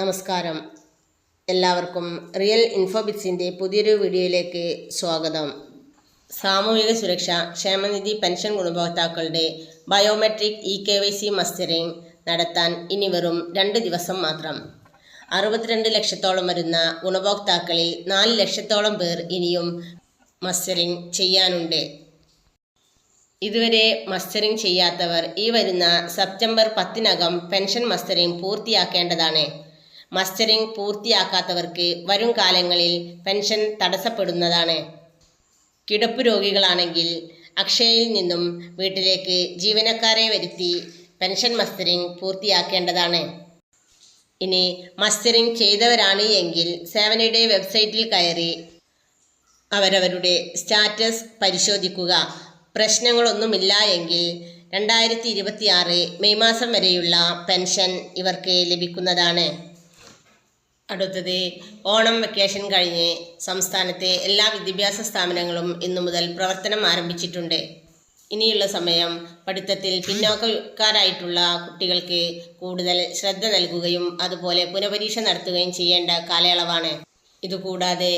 നമസ്കാരം. എല്ലാവർക്കും റിയൽ ഇൻഫോബിറ്റ്സിന്റെ പുതിയൊരു വീഡിയോയിലേക്ക് സ്വാഗതം. സാമൂഹിക സുരക്ഷ ക്ഷേമനിധി പെൻഷൻ ഗുണഭോക്താക്കളുടെ biometric e K Y C mustering നടത്താൻ ഇനി വെറും രണ്ട് ദിവസം മാത്രം. അറുപത്തിരണ്ട് ലക്ഷത്തോളം വരുന്ന ഗുണഭോക്താക്കളിൽ നാല് ലക്ഷത്തോളം പേർ ഇനിയും മസ്റ്ററിംഗ് ചെയ്യാനുണ്ട്. ഇതുവരെ മസ്റ്ററിംഗ് ചെയ്യാത്തവർ ഈ വരുന്ന സെപ്റ്റംബർ പത്തിനകം പെൻഷൻ മസ്റ്ററിംഗ് പൂർത്തിയാക്കേണ്ടതാണ്. മസ്റ്ററിംഗ് പൂർത്തിയാക്കാത്തവർക്ക് വരും കാലങ്ങളിൽ പെൻഷൻ തടസ്സപ്പെടുന്നതാണ്. കിടപ്പ് രോഗികളാണെങ്കിൽ അക്ഷയയിൽ നിന്നും വീട്ടിലേക്ക് ജീവനക്കാരെ വരുത്തി പെൻഷൻ മസ്റ്ററിംഗ് പൂർത്തിയാക്കേണ്ടതാണ്. ഇനി മസ്റ്ററിംഗ് ചെയ്തവരാണ് എങ്കിൽ സേവനയുടെ വെബ്സൈറ്റിൽ കയറി അവരവരുടെ സ്റ്റാറ്റസ് പരിശോധിക്കുക. പ്രശ്നങ്ങളൊന്നുമില്ല എങ്കിൽ രണ്ടായിരത്തി ഇരുപത്തിയാറ് മെയ് മാസം വരെയുള്ള പെൻഷൻ ഇവർക്ക് ലഭിക്കുന്നതാണ്. അടുത്തത് ഓണം വെക്കേഷൻ കഴിഞ്ഞ് സംസ്ഥാനത്തെ എല്ലാ വിദ്യാഭ്യാസ സ്ഥാപനങ്ങളും ഇന്നു മുതൽ പ്രവർത്തനം ആരംഭിച്ചിട്ടുണ്ട്. ഇനിയുള്ള സമയം പഠിത്തത്തിൽ പിന്നോക്കക്കാരായിട്ടുള്ള കുട്ടികൾക്ക് കൂടുതൽ ശ്രദ്ധ നൽകുകയും അതുപോലെ പുനഃപരീക്ഷ നടത്തുകയും ചെയ്യേണ്ട കാലയളവാണ്. ഇതുകൂടാതെ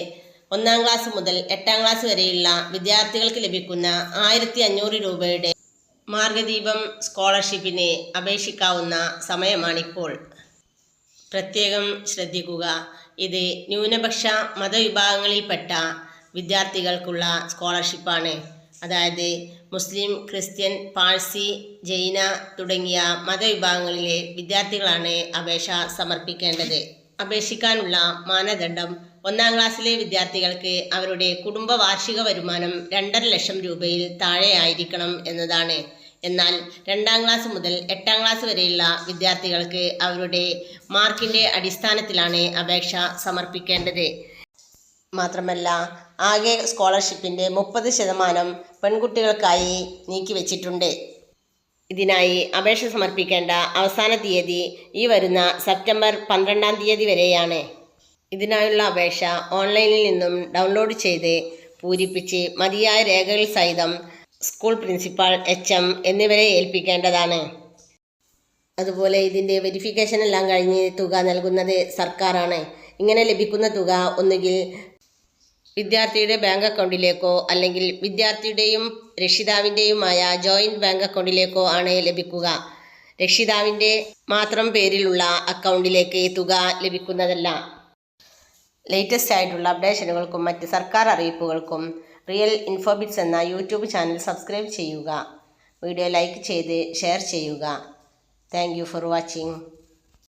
ഒന്നാം ക്ലാസ് മുതൽ എട്ടാം ക്ലാസ് വരെയുള്ള വിദ്യാർത്ഥികൾക്ക് ലഭിക്കുന്ന ആയിരത്തി അഞ്ഞൂറ് രൂപയുടെ മാർഗദീപം സ്കോളർഷിപ്പിന് അപേക്ഷിക്കാവുന്ന സമയമാണിപ്പോൾ. പ്രത്യേകം ശ്രദ്ധിക്കുക. ഇത് ന്യൂനപക്ഷ മതവിഭാഗങ്ങളിൽപ്പെട്ട വിദ്യാർത്ഥികൾക്കുള്ള സ്കോളർഷിപ്പാണ്. അതായത് മുസ്ലിം ക്രിസ്ത്യൻ പാഴ്സി ജൈന തുടങ്ങിയ മതവിഭാഗങ്ങളിലെ വിദ്യാർത്ഥികളാണ് അപേക്ഷ സമർപ്പിക്കേണ്ടത്. അപേക്ഷിക്കാനുള്ള മാനദണ്ഡം ഒന്നാം ക്ലാസ്സിലെ വിദ്യാർത്ഥികൾക്ക് അവരുടെ കുടുംബ വാർഷിക വരുമാനം രണ്ടര ലക്ഷം രൂപയിൽ താഴെ ആയിരിക്കണം എന്നതാണ്. എന്നാൽ രണ്ടാം ക്ലാസ് മുതൽ എട്ടാം ക്ലാസ് വരെയുള്ള വിദ്യാർത്ഥികൾക്ക് അവരുടെ മാർക്കിന്റെ അടിസ്ഥാനത്തിലാണ് അപേക്ഷ സമർപ്പിക്കേണ്ടത്. മാത്രമല്ല ആകെ സ്കോളർഷിപ്പിന്റെ മുപ്പത് ശതമാനം പെൺകുട്ടികൾക്കായി നീക്കിവെച്ചിട്ടുണ്ട്. ഇതിനായി അപേക്ഷ സമർപ്പിക്കേണ്ട അവസാന തീയതി ഈ വരുന്ന സെപ്റ്റംബർ പന്ത്രണ്ടാം തീയതി വരെയാണ്. ഇതിനായുള്ള അപേക്ഷ ഓൺലൈനിൽ നിന്നും ഡൗൺലോഡ് ചെയ്ത് പൂരിപ്പിച്ച് മതിയായ രേഖകൾ സഹിതം സ്കൂൾ പ്രിൻസിപ്പാൾ എച്ച് എം എന്നിവരെ ഏൽപ്പിക്കേണ്ടതാണ്. അതുപോലെ ഇതിന്റെ വെരിഫിക്കേഷൻ എല്ലാം കഴിഞ്ഞ് തുക നൽകുന്നത് സർക്കാരാണ്. ഇങ്ങനെ ലഭിക്കുന്ന തുക ഒന്നുകിൽ വിദ്യാർത്ഥിയുടെ ബാങ്ക് അക്കൗണ്ടിലേക്കോ അല്ലെങ്കിൽ വിദ്യാർത്ഥിയുടെയും രക്ഷിതാവിന്റെയുമായ ജോയിന്റ് ബാങ്ക് അക്കൗണ്ടിലേക്കോ ആണ് ലഭിക്കുക. രക്ഷിതാവിന്റെ മാത്രം പേരിലുള്ള അക്കൗണ്ടിലേക്ക് തുക ലഭിക്കുന്നതല്ല. ലേറ്റസ്റ്റ് ആയിട്ടുള്ള അപ്ഡേഷനുകൾക്കും മറ്റ് സർക്കാർ അറിയിപ്പുകൾക്കും റിയൽ ഇൻഫോബിറ്റ്സ് എന്ന യൂട്യൂബ് ചാനൽ സബ്സ്ക്രൈബ് ചെയ്യുക. വീഡിയോ ലൈക്ക് ചെയ്ത് ഷെയർ ചെയ്യുക. Thank for watching.